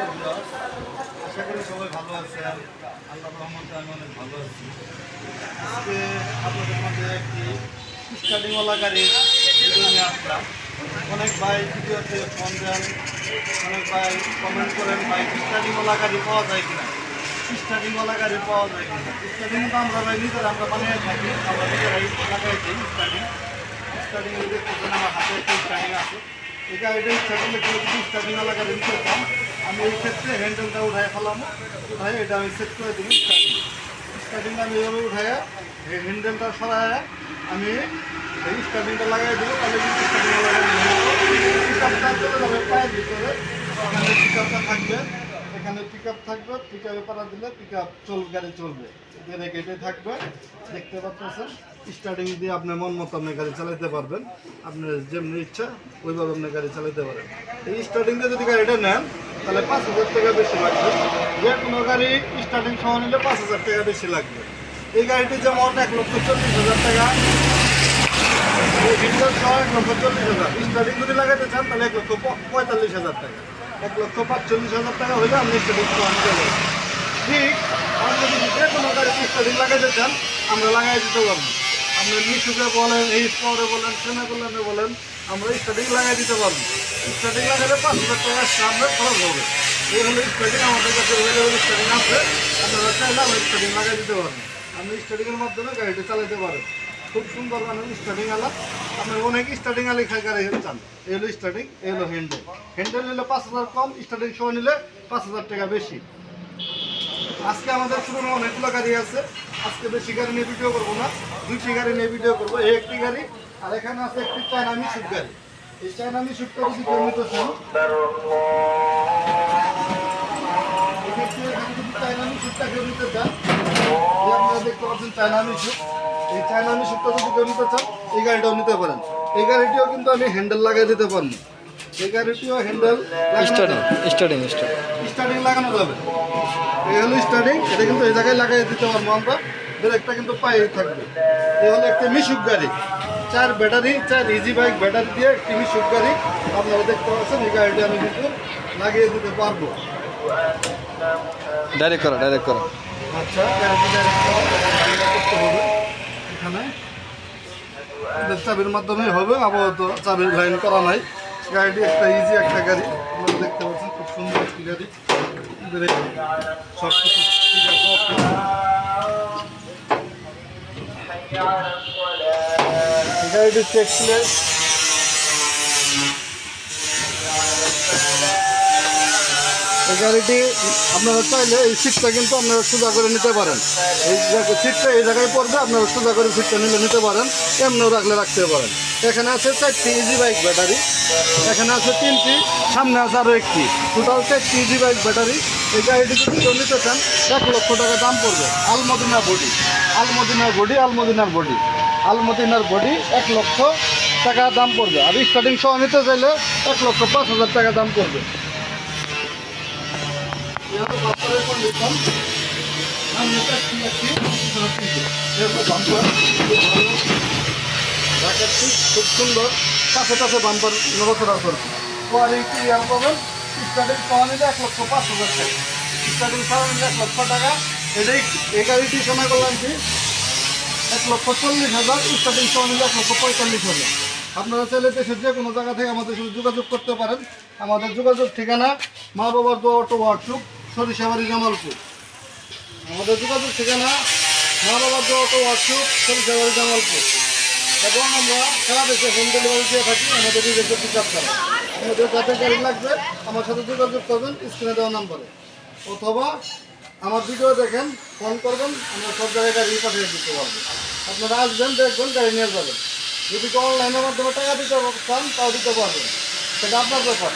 আশা করি সবাই ভালো আছেন আল্লাহ রহমতে আমি অনেক ভালো আছি। আজকে আপনাদের মধ্যে একটি স্টাডিংওয়ালা গাড়ির নিয়ে আসলাম। অনেক ভাই ভিডিওতে ফোন দেন, অনেক ভাই কমেন্ট করেন, ভাই স্টাডিংওয়ালা গাড়ি পাওয়া যায় কিনা? স্টাডিংওয়ালা গাড়ি পাওয়া যায় কিনা? স্টাডিং তো আমরা ভাই নিজেরা, আমরা বানিয়ে থাকি, আমরা নিজেরাই লাগাইছি স্টাডিং স্টাডিং দেখতেছেন আমার হাতে একটা স্টাডিং আছে। এই গাড়িটা স্টাডিং এলাকা দিতে চান আমি এই ক্ষেত্রে হ্যান্ডেলটা উঠাই ফেলাম। উঠাই, এটা আমি সেট করে দিই স্টার্টিং স্টার্টিংটা আমি এইভাবে উঠাইয়া, এই হ্যান্ডেলটা সরাইয়া আমি এই স্টার্টিংটা লাগাই দেবো তাহলে কিন্তু স্টার্টিংটা লাগাই পিকআপটা চলে যাবে পায়ের ভিতরে এখানে পিকআপটা থাকবে এখানে পিক থাকবে পিক আপে পাড়া দিলে পিক আপ চল, গাড়ি চলবে। ব্রেক এটাই থাকবে। দেখতে পাচ্ছেন স্টার্টিং দিয়ে আপনি মন মতো আপনি গাড়ি চালাতে পারবেন। আপনার যেমনি ইচ্ছা, ওইভাবে আপনি গাড়ি চালাতে পারেন। এই স্টার্টিং দিয়ে যদি গাড়িটা নেন, তাহলে পাঁচ হাজার টাকা বেশি লাগবে। যে কোনো গাড়ি স্টার্টিং সহ নিলে পাঁচ হাজার টাকা বেশি লাগবে। এই গাড়িটি যেমন এক লক্ষ চল্লিশ হাজার টাকা এক লক্ষ চল্লিশ হাজার। স্টার্টিং যদি লাগাতে চান, তাহলে এক লক্ষ পঁয়তাল্লিশ হাজার টাকা। এক লক্ষ পাঁচচল্লিশ হাজার টাকা হলে আপনি স্টার্টিং আনতে পারবেন ঠিক, আপনি যদি যে কোনো গাড়িতে স্টার্টিং লাগাতে চান, আমরা লাগাই দিতে পারব। আপনি মিশুকে বলেন, এই স্পরে বলেন সেনা কল্যাণে বলেন, আমরা স্টার্টিং লাগাই দিতে পারব। স্টার্টিং লাগালে পাঁচ হাজার টাকা আপনার খরচ হবে। এই হলো স্টার্টিং আমাদের কাছে অ্যাভেলেবল স্টার্টিং আছে। আপনারা চাইলে আমরা স্টার্টিং লাগাই দিতে পারব। আপনি স্টার্টিংয়ের মাধ্যমে গাড়িটা চালাতে পারেন। খুব সুন্দর মানে স্টার্টিং আলা। আপনার অনেক স্টার্টিং আলি গাড়ি চান এই হলো স্টার্টিং এই হলো হ্যান্ডেল হ্যান্ডেল নিলে পাঁচ হাজার কম স্টার্টিং সহ নিলে পাঁচ হাজার টাকা বেশি। আজকে আমাদের পুরোনো অনেকগুলো গাড়ি আছে। আজকে বেশি গাড়ি নিয়ে ভিডিও করব না। দুইটি গাড়ি নিয়ে ভিডিও করব। এই একটি গাড়ি, আর এখানে আছে একটি চায়না মিশুক গাড়ি। এই চায়না মিশুকটা যদি কেউ নিতে চান এক্ষেত্রে এখানে যদি চায়না মিশুকটা কেউ নিতে চান আপনারা দেখতে পাচ্ছেন চায়না মিশুক এই চায়না মিশুকটা যদি কেউ নিতে চান এই গাড়িটাও নিতে পারেন। এই গাড়িটিও কিন্তু আমি হ্যান্ডেল লাগাই দিতে পারব। এই গাড়িটিও হ্যান্ডেল স্টার্টিং স্টার্টিং স্টার্টিং লাগানো যাবে। এই হলো স্টার্টিং এটা কিন্তু এই জায়গায় লাগাই দিতে পারব আমরা। ব্রেকটা কিন্তু পায়ে থাকবে। এই হলো একটা মিশুক গাড়ি। চার ব্যাটারি চার ইজি বাইক ব্যাটারি দিয়ে একটি মিশুক গাড়ি আপনারা দেখতে পাচ্ছেন এই গাড়িটা আমি কিন্তু লাগিয়ে দিতে পারব। ডাইরেক্ট করো ডাইরেক্ট করো। আচ্ছা direct করতে হবে এখানে। চাবির মাধ্যমে হবে, আপাতত চাবির লাইন করা নাই। গাড়িটি একটা ইজি একটা গাড়ি। আপনারা দেখতে পাচ্ছেন খুব সুন্দর একটি গাড়ি। সব কিছু ঠিক আছে গাড়িটি চেক এই গাড়িটি আপনারা চাইলে এই সিটটা কিন্তু আপনারা সোজা করে নিতে পারেন। এই সিটটা এই জায়গায় পড়বে, আপনারা সোজা করে সিটটা নিলে নিতে পারেন, এমনিও রাখলে রাখতে পারেন। এখানে আছে চারটি ইজি বাইক ব্যাটারি এখানে আছে তিনটি, সামনে আছে আরও একটি। টোটাল চারটি ইজি বাইক ব্যাটারি এই গাড়িটি যদি কেউ নিতে চান, এক লক্ষ টাকা দাম পড়বে। আলমদিনা বডি আলমদিনার বডি আলমদিনার বডি আলমদিনার বডি এক লক্ষ টাকা দাম পড়বে। আর স্টার্টিং সহ নিতে চাইলে এক লক্ষ পাঁচ হাজার টাকা দাম পড়বে। এভাবে বাম্পারের কন্ডিশন সামনে চারটি একটি পিছনে তিনটি এরকম বাম্পার খুব সুন্দর কাছে কাছে বাম্পার নড়াচড়া করছে কোয়ালিটি ইয়ার পাবেন স্টার্টিং পাওয়া নিলে এক লক্ষ পাঁচ হাজার টাকা স্টার্টিং পাওয়া নিলে এক লক্ষ টাকা এটাই এই গাড়িটি সময় করলাম কি এক লক্ষ চল্লিশ হাজার স্টার্টিং পাওয়া নিলে এক লক্ষ পঁয়তাল্লিশ হাজার আপনারা চাইলে দেশের যে কোনো জায়গা থেকে আমাদের সাথে যোগাযোগ করতে পারেন। আমাদের যোগাযোগ ঠিকানা মা বাবার দোয়া অটো ওয়ার্কশপ সরিষাবাড়ি জামালপুর। আমাদের যোগাযোগ ঠিকানা মা বাবার দোয়া অটো ওয়ার্কশপ সরিষাবাড়ি জামালপুর। এবং আমরা সারা দেশে হোম ডেলিভারি দিয়ে থাকি, আমাদের নিজেদের পিক আপ করা আমাদের যাতে গাড়ি লাগবে, আমার সাথে যোগাযোগ করবেন, স্ক্রিনে দেওয়া নাম্বারে। অথবা আমার ভিডিও দেখেন ফোন করবেন, আমরা সব জায়গায় গাড়ি পাঠিয়ে দিতে পারব। আপনারা আসবেন, দেখবেন, গাড়ি নিয়ে যাবেন। যদি অনলাইনের মাধ্যমে টাকা দিতে চান তাও দিতে পারবেন। সেটা আপনার ব্যাপার।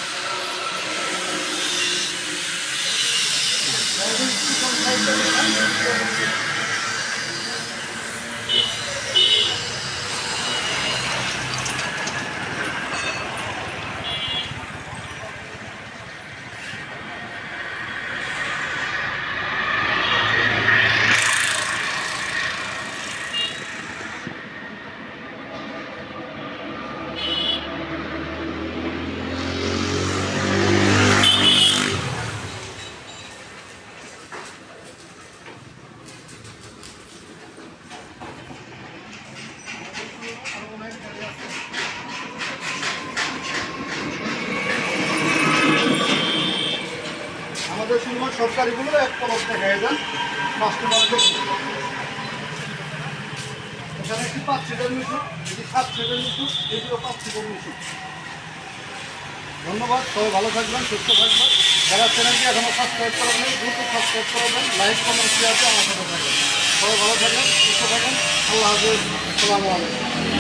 সব গাড়িগুলো এক পলক দেখায় যান কাস্টমার এখানে একটি পাঁচ সিটের মিশুক এটি সাত সিটের মিশুক এটিও পাঁচ সিটের মিশুক ধন্যবাদ, সবাই ভালো থাকবেন, সুস্থ থাকবেন। যারা চ্যানেলটি এখনও সাবস্ক্রাইব করেন দ্রুত সাবস্ক্রাইব করবেন লাইক কমেন্ট শেয়ার দিয়ে আমার সাথে থাকবেন। সবাই ভালো থাকবেন, সুস্থ থাকেন আল্লাহ হাফিজ, আসসালামু আলাইকুম।